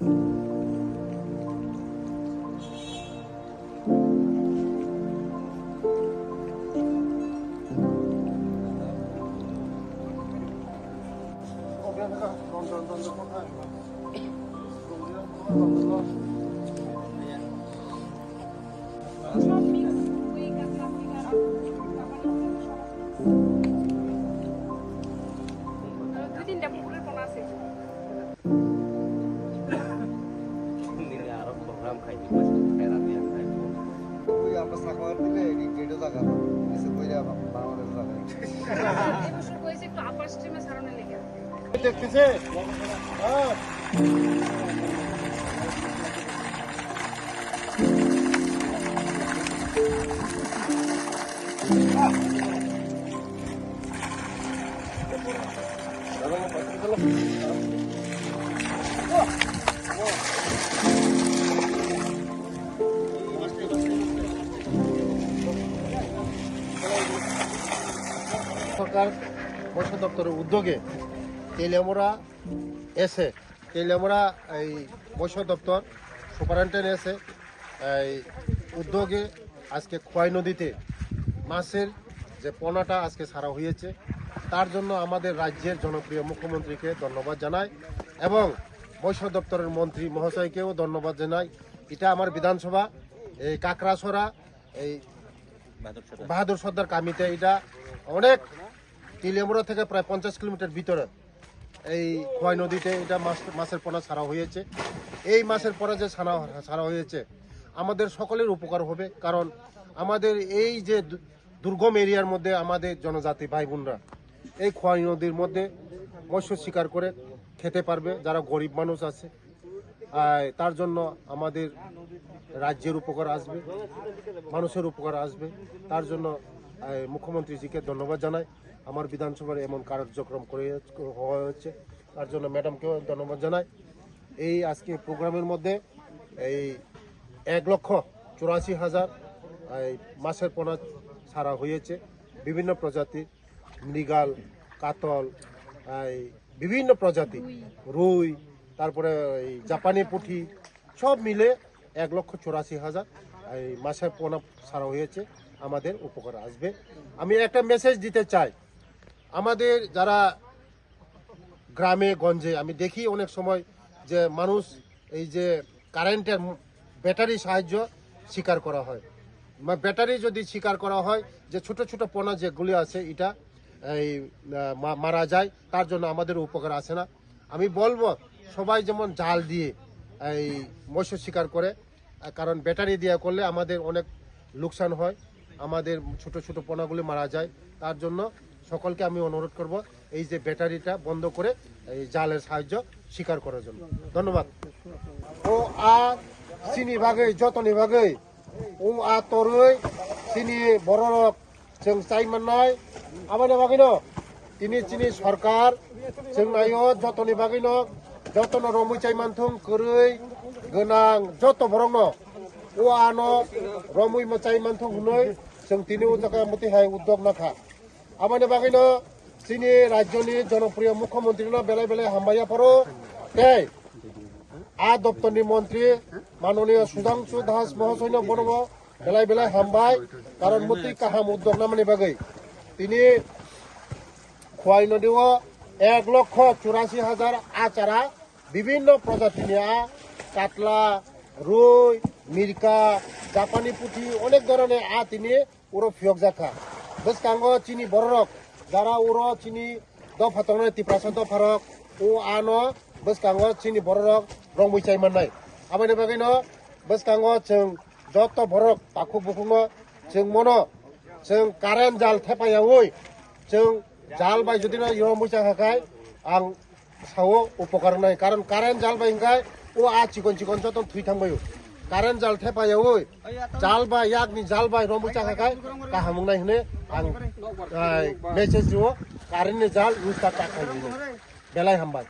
সব আরো প্রোগ্রাম খাইতে ফেরা দিয়ে খাইবো ওই আমরা সাকমার দিলে গেটে জায়গা এসে কইরা বাংলাদেশ জায়গা এই বছর কইছে একটু আপার স্ট্রিমে সারানোর লেগে দেখতেছে হ্যাঁ সরকার মৎস্য দপ্তরের উদ্যোগে তেলিয়ামোড়া এসে তেলিয়ামোড়া এই মৎস্য দপ্তর সুপারিনটেন্ডেন্ট এসে এই উদ্যোগে আজকে খোয়াই নদীতে মাছের যে পোনাটা আজকে সারা হয়েছে তার জন্য আমাদের রাজ্যের জনপ্রিয় মুখ্যমন্ত্রীকে ধন্যবাদ জানাই এবং মৎস্য দপ্তরের মন্ত্রী মহাশয়কেও ধন্যবাদ জানাই। এটা আমার বিধানসভা এই কাকড়াছড়া এই বাহাদুর সর্দার কামিতে এটা অনেক তিলিয়ামুড়া থেকে প্রায় পঞ্চাশ কিলোমিটার ভিতরে এই খোয়াই নদীতে এটা মাছ মাছের পোনা ছাড়া হয়েছে। এই মাছের পোনা যে ছাড়া ছাড়া হয়েছে, আমাদের সকলের উপকার হবে, কারণ আমাদের এই যে দুর্গম এরিয়ার মধ্যে আমাদের জনজাতি ভাই বোনরা এই খোয়াই নদীর মধ্যে মৎস্য শিকার করে খেতে পারবে, যারা গরিব মানুষ আছে। তার জন্য আমাদের রাজ্যের উপকার আসবে, মানুষের উপকার আসবে। তার জন্য মুখ্যমন্ত্রীজিকে ধন্যবাদ জানাই। আমার বিধানসভার এমন কার্যক্রম করে হওয়া হচ্ছে তার জন্য ম্যাডামকেও ধন্যবাদ জানাই। এই আজকে প্রোগ্রামের মধ্যে এই এক লক্ষ চুরাশি হাজার মাছের পোনা ছাড়া হয়েছে। বিভিন্ন প্রজাতির মৃগাল, কাতল, এই বিভিন্ন প্রজাতি রুই, তারপরে এই জাপানি পুঁটি, সব মিলে এক লক্ষ চুরাশি হাজার, এই মাছের পোনা ছাড়া হয়েছে। আমাদের উপকার আসবে। আমি একটা মেসেজ দিতে চাই। আমাদের যারা গ্রামে, গঞ্জে, আমি দেখি অনেক সময় যে মানুষ এই যে কারেন্টের ব্যাটারি সাহায্য শিকার করা হয়। ব্যাটারি যদি শিকার করা হয় যে ছোট ছোট পোনা যেগুলি আছে, এটা এই মারা যায়, তার জন্য আমাদের উপকার আসে না। আমি বলব, সবাই যেমন জাল দিয়ে এই মৎস্য শিকার করে, কারণ ব্যাটারি দিয়ে করলে আমাদের অনেক লোকসান হয়। আমাদের ছোট ছোট পোনাগুলি মারা যায়। তার জন্য সকলকে আমি অনুরোধ করব এই যে ব্যাটারিটা বন্ধ করে এই জালের সাহায্য স্বীকার করার জন্য। ধন্যবাদ। ও আ চিনি ভাগে যত নিভাগে ও আ তরুই চিনি বড় जों চাই মানাই আমাদের ভাগিন, তিনি চিনি সরকার जों নাইও, যতনি ভাগিন, যতন রমুই চাই মানথুম কरै गोनां যত বরং ও আনো রমুই চাই মানথুম হুনে जों दिनै जगह मतिहाय उद्योग नाखा आमाने बागैनो जोंनि राज्यनि जनप्रिय मुख्यमन्त्रीनो बेलाय बेलाय हामबाया फरो दै आ दप्तरनि मन्त्रि माननीय सुधांशु दास महाशयन बनब बेलाय बेलाय हामबाय कारण मति काहाम उद्योग नामानि बागै তিনি খোয়াই নদীও এক লক্ষ চুরাশি হাজার আচারা বিভিন্ন প্রজাতি নিয়ে কাতলা রুই মির্কা জাপানি পুঁটি অনেক ধরনের আ তিনি ওরো ফিয়ক জাকা বেশ কাঙ্গ চিনি বড়রক যারা ওরো চিনি দ ফাতন তিপ্রাসন দ ফারক ও আনো বেশ কাঙ্গ চিনি বড়রক রং বৈচাই মাননাই আমাদের বাগাইন বেশ কাঙ্গ চেং যত বড়রক পাখু বুকুঙ্গ চেং মনো, চেং কারেন্ট জাল থেপাইয়া ওই চেং জাল বাই যদি না ইরম বৈচা থাকায় আং সাও উপকার নাই। কারণ কারেন্ট জাল বাই ইংকায় ও আ চিকন চিকন যত থুই থাকবাই कारण जाल थे पाया वो जाल बा याक नि जाल बा रोमु चाका काय का हम नै हने आं मैसेज जो कारण ने जाल यूज का टाका बेलाय हम बात